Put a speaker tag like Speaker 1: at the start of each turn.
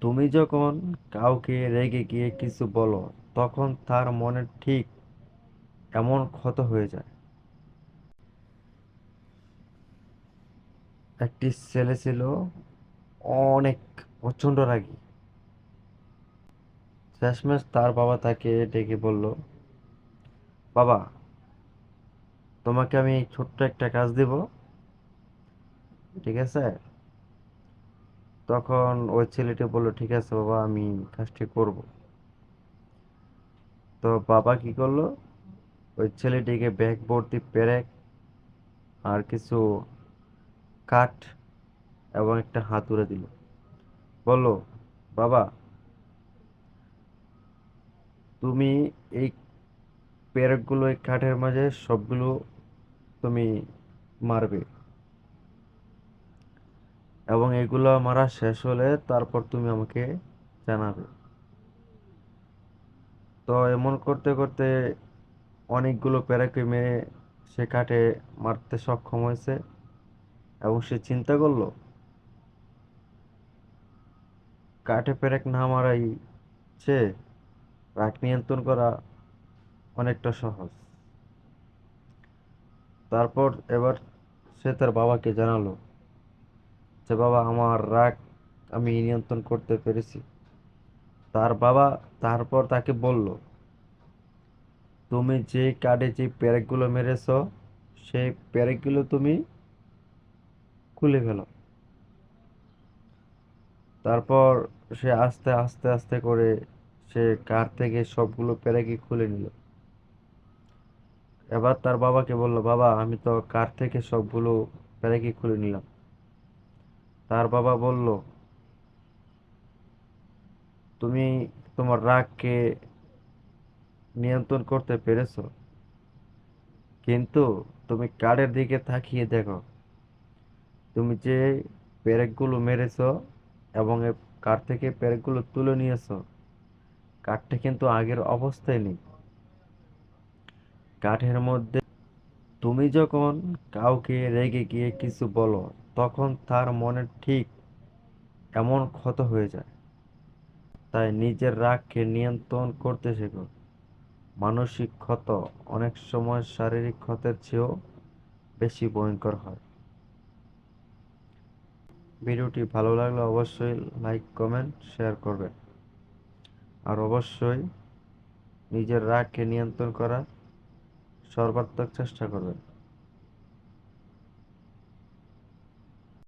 Speaker 1: তুমি যখন কাউকে রেগে গিয়ে কিছু বলো, তখন তার মনে ঠিক এমন ক্ষত হয়ে যায়। একটি ছেলে ছিল অনেক প্রচণ্ড রাগী। শেষমেশ তার বাবা তাকে ডেকে বলল, বাবা, তোমাকে আমি ছোট্ট একটা কাজ দিব, ঠিক আছে? তখন ওই ছেলেটি বলল, ঠিক আছে বাবা, আমি কাজটি করব। তো বাবা কি করল? ওই ছেলেটিকে ব্যাগ ভর্তি পেরেক আর কিছু কাঠ এবং একটা হাতুড়ে দিল। বলল, বাবা, তুমি এই পেরেকগুলো, এই কাঠের মাঝে সবগুলো তুমি মারবে। এবং এগুলো মারা শেষ হলে তারপর তুমি আমাকে জানাবে। তো এমন করতে করতে অনেকগুলো প্যারাকে মেরে সে কাঠে মারতে সক্ষম হয়েছে এবং সে চিন্তা করল, কাঠে পেরেক না মারাই সে রাগ নিয়ন্ত্রণ করা অনেকটা সহজ। তারপর এবার সে তার বাবাকে জানালো যে বাবা আমার রাগ আমি নিয়ন্ত্রণ করতে পেরেছি। তার বাবা তারপর তাকে বলল, তুমি যে কার্ডে যে প্যারেকগুলো মেরেছ, সেই প্যারেকগুলো তুমি খুলে ফেলো। তারপর সে আস্তে আস্তে আস্তে করে সে কার থেকে সবগুলো প্যারেকই খুলে নিল। এবার তার বাবাকে বলল, বাবা, আমি তো কার থেকে সবগুলো প্যারেকই খুলে নিলাম। তার বাবা বলল, তুমি তোমার রাগকে নিয়ন্ত্রণ করতে পেরেছ, কিন্তু তুমি কার্ডের দিকে তাকিয়ে দেখো। তুমি যে পেরেকগুলো মেরেছো এবং কার্ড থেকে পেরেকগুলো তুলে নিয়েছো, কাঠটা কিন্তু আগের অবস্থায় নেই। কাঠের মধ্যে তুমি যখন কাউকে রেগে গিয়ে কিছু বলো তখন তার মনে ঠিক এমন ক্ষত হয়ে যায়। তাই নিজের রাগকে নিয়ন্ত্রণ করতে শেখো। মানসিক ক্ষত অনেক সময় শারীরিক ক্ষতের চেয়েও বেশি ভয়ঙ্কর হয়। ভিডিওটি ভালো লাগলে অবশ্যই লাইক, কমেন্ট, শেয়ার করবেন। আর অবশ্যই নিজের রাগকে নিয়ন্ত্রণ করার সর্বাত্মক চেষ্টা করবেন।